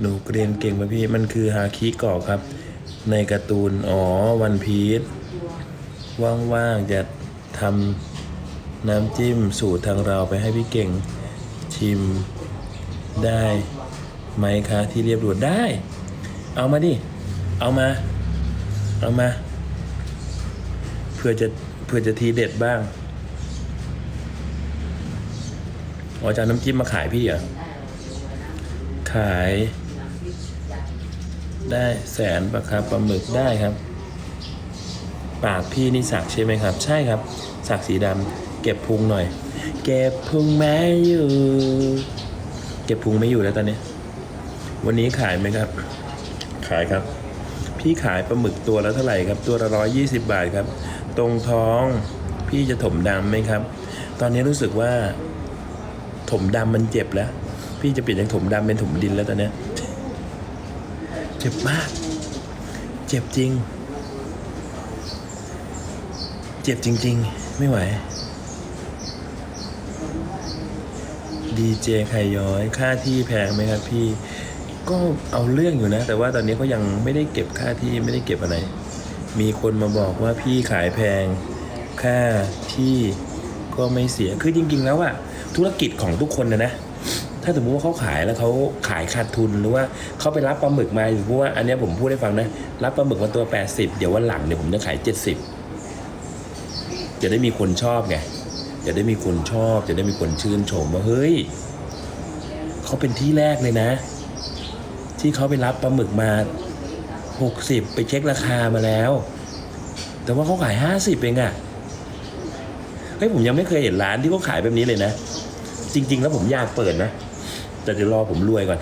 หนูเรียนเก่งไหมพี่ มันคือฮาคิเกาะครับ ในการ์ตูน อ๋อ วันพีชว่างๆจะทำน้ำจิ้มสูตรทางเราไปให้พี่เก่งชิมได้ไหมคะที่เรียบด่วนได้ เอามาดิ เอามา เอามา เพื่อจะเพื่อจะทีเด็ดบ้างอ๋อจะน้ำจิ้มมาขายพี่เหรอขาย ได้แสนปะครับปลาหมึกได้ครับ ปากพี่นี่สักใช่ไหมครับ ใช่ครับ สักสีดำเก็บพุงหน่อย เก็บพุงแม่อยู่ เก็บพุงไม่อยู่แล้วตอนนี้ วันนี้ขายไหมครับ ขายครับ พี่ขายปลาหมึกตัวละเท่าไหร่ครับ ตัวละร้อยยี่สิบบาทครับ ตรงท้องพี่จะถมดำไหมครับ ตอนนี้รู้สึกว่า ถมดำมันเจ็บแล้ว พี่จะเปลี่ยนจากถมดำเป็นถมดินแล้วตอนนี้ จ็บมาก เจ็บจริง เจ็บจริง ๆ ไม่ไหว ดีเจไข่ย้อยค่าที่แพงไหมครับพี่ ก็เอาเรื่องอยู่นะ แต่ว่าตอนนี้เขายังไม่ได้เก็บค่าที่ไม่ได้เก็บอะไร มีคนมาบอกว่าพี่ขายแพง ค่าที่ก็ไม่เสีย คือจริง ๆ แล้วอะธุรกิจของทุกคนนะนะ ถ้าสมมติว่าเขาขายแล้วเขาขายขาดทุนหรือว่าเขาไปรับปลาหมึกมาสมมติว่าอันนี้ผมพูดให้ฟังนะ รับปลาหมึกมาตัว 80 เดี๋ยววันหลังเนี่ยผมจะขาย 70 จะได้มีคนชอบไงจะได้มีคนชอบ จะได้มีคนชื่นชมว่าเฮ้ยเขาเป็นที่แรกเลยนะ ที่เขาไปรับปลาหมึกมา 60 ไปเช็คราคามาแล้ว แต่ว่าเขาขาย 50เองอะเฮ้ยผมยังไม่เคยเห็นร้านที่เขาขายแบบนี้เลยนะจริง ๆ แล้วผมอยากเปิดนะ แต่เดี๋ยวรอผมรวยก่อน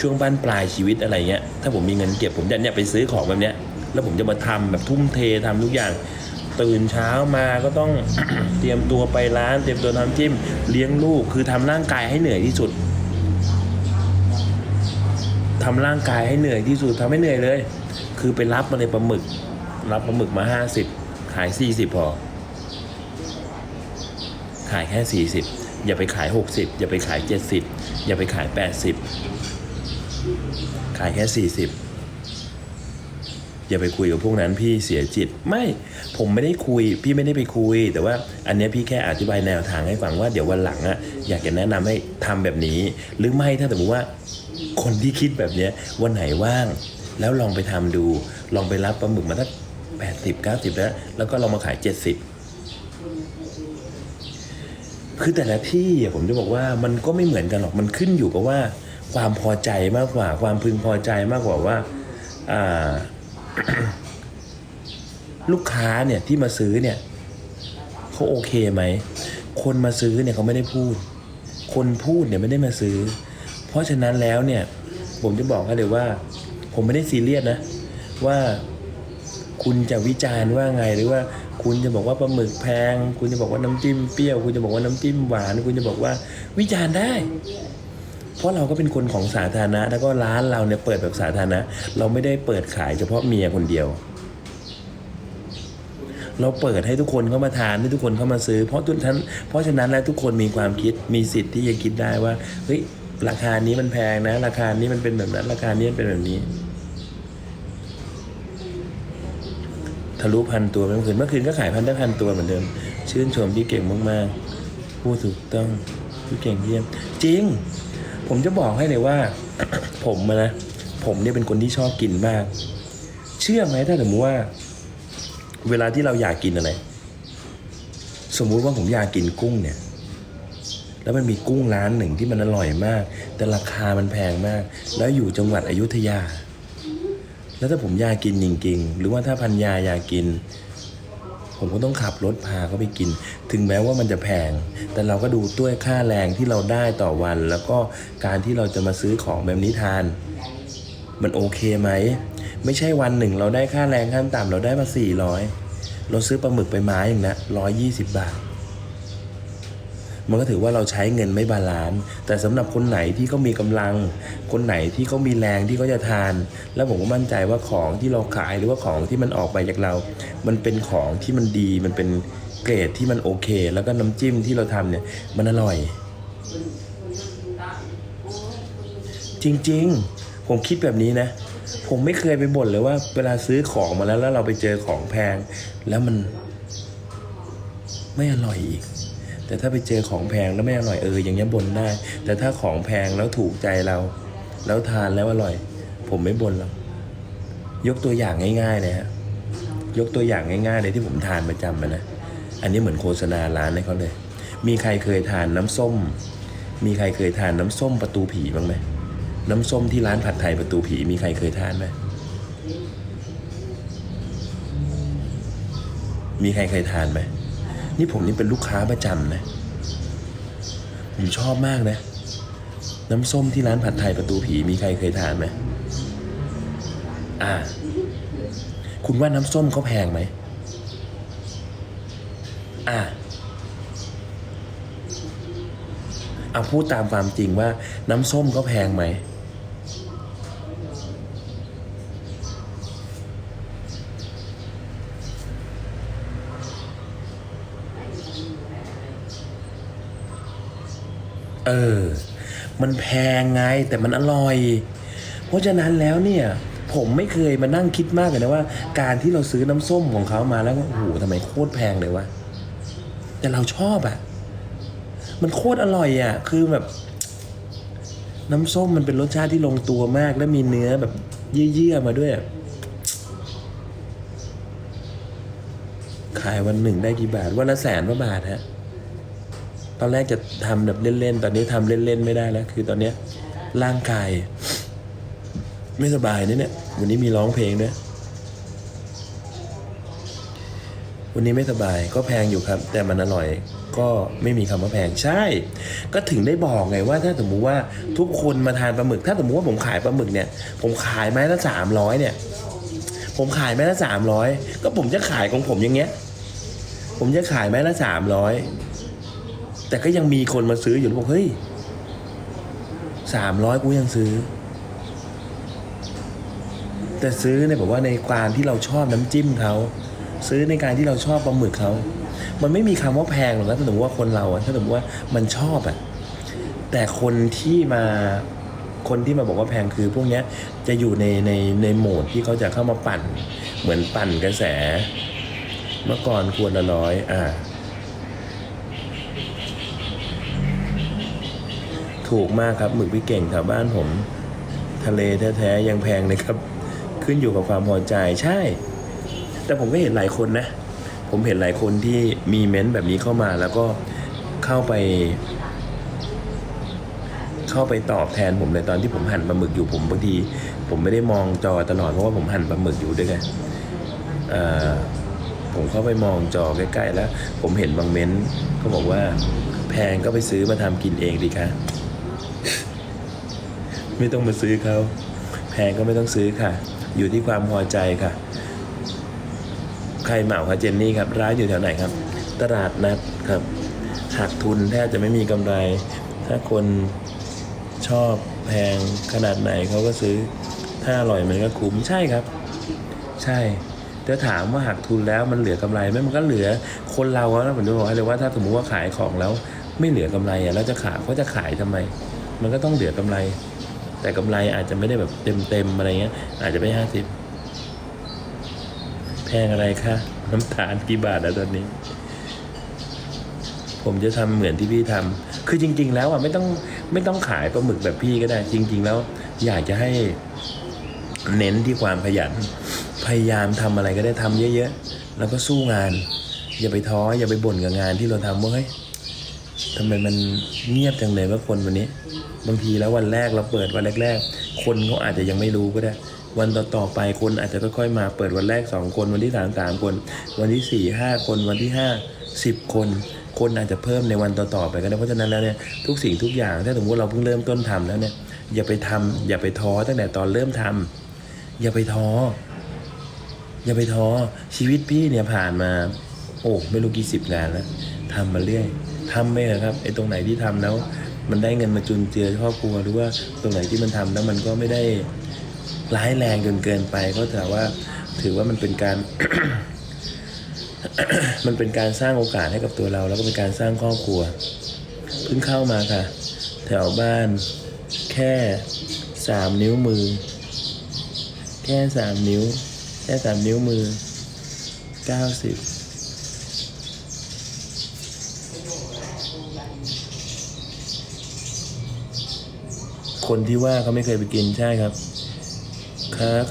ช่วงบ้านปลายชีวิตอะไรเงี้ย ถ้าผมมีเงินเก็บผมจะเนี่ยไปซื้อของแบบเนี้ย แล้วผมจะมาทำแบบทุ่มเททำทุกอย่าง ตื่นเช้ามาก็ต้องเตรียมตัวไปร้าน เตรียมตัวทำจิ้ม เลี้ยงลูก คือทำร่างกายให้เหนื่อยที่สุดทำร่างกายให้เหนื่อยที่สุดทำให้เหนื่อยเลย คือไปรับมาในปลาหมึก รับปลาหมึกมาห้าสิบขายสี่สิบพอ ขายแค่สี่สิบอย่าไปขายหกสิบอย่าไปขายเจ็ดสิบ อย่าไปขายแปดสิบขายแค่สี่สิบอย่าไปคุยกับพวกนั้นพี่เสียจิต ไม่ผมไม่ได้คุย พี่ไม่ได้ไปคุย แต่ว่าอันนี้พี่แค่อธิบายแนวทางให้ฟังว่าเดี๋ยววันหลังอะอยากจะแนะนำให้ทำแบบนี้ หรือไม่ถ้าสมมติว่าคนที่คิดแบบเนี้ยวันไหนว่าง แล้วลองไปทำดู ลองไปรับปลาหมึกมาสักแปดสิบเก้าสิบแล้ว แล้วก็ลองมาขายเจ็ดสิบ คือแต่ละที่ผมจะบอกว่ามันก็ไม่เหมือนกันหรอกมันขึ้นอยู่กับว่า ความพอใจมากกว่า ความพึงพอใจมากกว่าว่าอ่าลูกค้าเนี่ยที่มาซื้อเนี่ยเขาโอเคไหมคนมาซื้อเนี่ยเขาไม่ได้พูด คนพูดเนี่ยไม่ได้มาซื้อ เพราะฉะนั้นแล้วเนี่ย ผมจะบอกให้เลยว่า ผมไม่ได้ซีเรียสนะ ว่าคุณจะวิจารณ์ว่าไงหรือว่า คุณจะบอกว่าปลาหมึกแพง คุณจะบอกว่าน้ำจิ้มเปรี้ยว คุณจะบอกว่าน้ำจิ้มหวาน คุณจะบอกว่าวิจารณ์ได้ เพราะเราก็เป็นคนของสาธารณะ แล้วก็ร้านเราเนี่ยเปิดแบบสาธารณะ เราไม่ได้เปิดขายเฉพาะเมียคนเดียว เราเปิดให้ทุกคนเข้ามาทานให้ทุกคนเข้ามาซื้อ เพราะทุกท่านเพราะฉะนั้นแล้วทุกคนมีความคิดมีสิทธิ์ที่จะคิดได้ว่าเฮ้ยราคานี้มันแพงนะ ราคานี้มันเป็นแบบนั้น ราคานี้มันเป็นแบบนี้ ทะ ลุพันตัวเมื่อคืนเมื่อคืนก็ขายพันได้พันตัวเหมือนเดิม ชื่นชมพี่เก่งมากๆพูดถูกต้องพี่เก่งเยี่ยม จริง ผมจะบอกให้เลยว่า ผมนะผมเนี่ยเป็นคนที่ชอบกินมาก เชื่อไหมถ้าสมมติว่า เวลาที่เราอยากกินอะไร สมมุติว่าผมอยากกินกุ้งเนี่ยแล้วมันมีกุ้งร้านหนึ่งที่มันอร่อยมาก แต่ราคามันแพงมาก แล้วอยู่จังหวัดอยุธยา แล้วถ้าผมอยากกินจริงๆ หรือว่าถ้าพันยาอยากกิน ผมก็ต้องขับรถพาเขาไปกิน ถึงแม้ว่ามันจะแพง แต่เราก็ดูด้วยค่าแรงที่เราได้ต่อวัน แล้วก็การที่เราจะมาซื้อของแบบนี้ทาน มันโอเคไหม ไม่ใช่วันหนึ่งเราได้ค่าแรงขั้นต่ำเราได้มา400เราซื้อปลาหมึกไปไม้อย่างนะ120 บาท มันก็ถือว่าเราใช้เงินไม่บาลานซ์แต่สำหรับคนไหนที่เขามีกำลัง คนไหนที่เขามีแรงที่เขาจะทาน แล้วผมก็มั่นใจว่าของที่เราขายหรือว่าของที่มันออกไปจากเรา มันเป็นของที่มันดีมันเป็นเกรดที่มันโอเค แล้วก็น้ำจิ้มที่เราทำเนี่ยมันอร่อย จริงๆ ผมคิดแบบนี้นะ ผมไม่เคยไปบ่นเลยว่า เวลาซื้อของมาแล้วแล้วเราไปเจอของแพง แล้วมันไม่อร่อยอีก แต่ถ้าไปเจอของแพงแล้วไม่อร่อยเอออย่างเงี้ยบ่นได้ แต่ถ้าของแพงแล้วถูกใจเรา แล้วทานแล้วอร่อย ผมไม่บ่นหรอกยกตัวอย่างง่ายๆเลยฮะยกตัวอย่างง่ายๆเลยที่ผมทานประจำนะอันนี้เหมือนโฆษณาร้านให้เขาเลย มีใครเคยทานน้ำส้ม มีใครเคยทานน้ำส้มประตูผีบ้างไหมน้ำส้มที่ร้านผัดไทยประตูผีมีใครเคยทานไหมมีใครเคยทานไหม นี่ผมนี่เป็นลูกค้าประจำนะ ผมชอบมากนะ น้ำส้มที่ร้านผัดไทยประตูผีมีใครเคยทานไหมอ่า คุณว่าน้ำส้มเขาแพงไหม อ่าเอาพูดตามความจริงว่าน้ำส้มเขาแพงไหม เออ มันแพงไงแต่มันอร่อย เพราะฉะนั้นแล้วเนี่ย ผมไม่เคยมานั่งคิดมากเลยนะว่า การที่เราซื้อน้ำส้มของเขามาแล้วก็โอ้โหทำไมโคตรแพงเลยวะแต่เราชอบอะ่ะ มันโคตรอร่อยอะ่ะ คือแบบ น้ำส้มมันเป็นรสชาติที่ลงตัวมาก และมีเนื้อแบบเยื่อๆมาด้วย ขายวันหนึ่งได้กี่บาท วันละแสนกว่าบาทฮะ ตอนแรกจะทำแบบเล่นๆ ตอนนี้ทำเล่นๆ ไม่ได้แล้ว คือตอนเนี้ยร่างกาย ไม่สบายนะเนี่ย วันนี้มีร้องเพลงด้วย วันนี้ไม่สบายก็แพงอยู่ครับ แต่มันอร่อยก็ไม่มีคำว่าแพงใช่ ก็ถึงได้บอกไงว่า ถ้าสมมุติว่าทุกคนมาทานปลาหมึก ถ้าสมมุติว่าผมขายปลาหมึกเนี่ย ผมขายไม้ละสามร้อยเนี่ย ผมขายไม้ละสามร้อยก็ผมจะขายของผมอย่างเงี้ย ผมจะขายไม้ละสามร้อย แต่ก็ยังมีคนมาซื้ออยู่บอกเฮ้ยสามร้อยกูยังซื้อ แต่ซื้อเนี่ยบอกว่าในการที่เราชอบน้ำจิ้มเขาซื้อในการที่เราชอบปลาหมึกเขามันไม่มีคำว่าแพงหรอกนะถ้าสมมติว่าคนเราอะถ้าสมมติว่ามันชอบอะแต่คนที่มาคนที่มาบอกว่าแพงคือพวกเนี้ยจะอยู่ในในในโหมดที่เขาจะเข้ามาปั่น เหมือนปั่นกระแส เมื่อก่อนควรละร้อยอ่า ถูกมากครับหมึกพี่เก่งแถวบ้านผม ทะเลแท้ๆยังแพงเลยครับ ขึ้นอยู่กับความพอใจใช่ แต่ผมก็เห็นหลายคนนะ ผมเห็นหลายคนที่มีเม้นต์แบบนี้เข้ามาแล้วก็เข้าไป เข้าไปตอบแทนผมในตอนที่ผมหั่นปลาหมึกอยู่ผมบางที ผมไม่ได้มองจอตลอดเพราะว่าผมหั่นปลาหมึกอยู่ด้วยไงเอ่อผมเข้าไปมองจอใกล้ๆแล้ว ผมเห็นบางเม้นต์เขาบอกว่าแพงก็ไปซื้อมาทำกินเองดีคะ ไม่ต้องมาซื้อเขาแพงก็ไม่ต้องซื้อค่ะ อยู่ที่ความพอใจค่ะ ใครเหมาคะเจนนี่ครับ ร้านอยู่แถวไหนครับ ตลาดนัดครับหักทุนแทบจะไม่มีกำไร ถ้าคนชอบแพงขนาดไหนเขาก็ซื้อ ถ้าอร่อยมันก็คุ้มใช่ครับ ใช่แต่ถามว่าหักทุนแล้วมันเหลือกำไรไหมมันก็เหลือคนเราอะนะผมจะบอกให้เลยว่าถ้าสมมติว่าขายของแล้ว ไม่เหลือกำไรอะแล้วจะขายเขาจะขายทำไม มันก็ต้องเหลือกำไร แต่กำไรอาจจะไม่ได้แบบเต็มๆอะไรเงี้ย อาจจะไม่ห้าสิบแพงอะไรคะน้ำตาลกี่บาทแล้วตอนนี้ ผมจะทำเหมือนที่พี่ทำคือจริง ๆ แล้วอะไม่ต้องไม่ต้องขายปลาหมึกแบบพี่ก็ได้ จริง ๆ แล้ว อยากจะให้เน้นที่ความขยัน พยายามทำอะไรก็ได้ทำเยอะ ๆ แล้วก็สู้งาน อย่าไปท้ออย่าไปบ่นกับงานที่เราทำว่าเฮ้ย ทำไมมันเงียบจังเลยว่าคนวันนี้ บางทีแล้ววันแรกเราเปิดวันแรก ๆ คนเขาอาจจะยังไม่รู้ก็ได้ วันต่อๆไปคนอาจจะค่อยๆมาเปิดวันแรกสองคนวันที่สามสามคน วันที่สี่ห้าคนวันที่ห้าสิบคน คนอาจจะเพิ่มในวันต่อๆไปก็ได้เพราะฉะนั้นแล้วเนี่ยทุกสิ่งทุกอย่างถ้าสมมติเราเพิ่งเริ่มต้นทำแล้วเนี่ยอย่าไปทำอย่าไปท้อตั้งแต่ตอนเริ่มทำอย่าไปท้ออย่าไปท้อชีวิตพี่เนี่ยผ่านมา โอ้ไม่รู้กี่สิบงานแล้วทำมาเรื่อย ทำไปเถอะครับไอ้ตรงไหนที่ทำแล้ว มันได้เงินมาจุนเจือครอบครัวหรือว่าตรงไหนที่มันทำแล้วมันก็ไม่ได้ร้ายแรงจนเกินไปก็ถือว่าถือว่ามันเป็นการมันเป็นการสร้างโอกาสให้กับตัวเรา แล้วก็เป็นการสร้างครอบครัว เพิ่งเข้ามาค่ะ แถวบ้านแค่สามนิ้วมือ แค่สามนิ้ว แค่สามนิ้วมือเก้าสิบ คนที่ว่าเขาไม่เคยไปกินใช่ครับครับ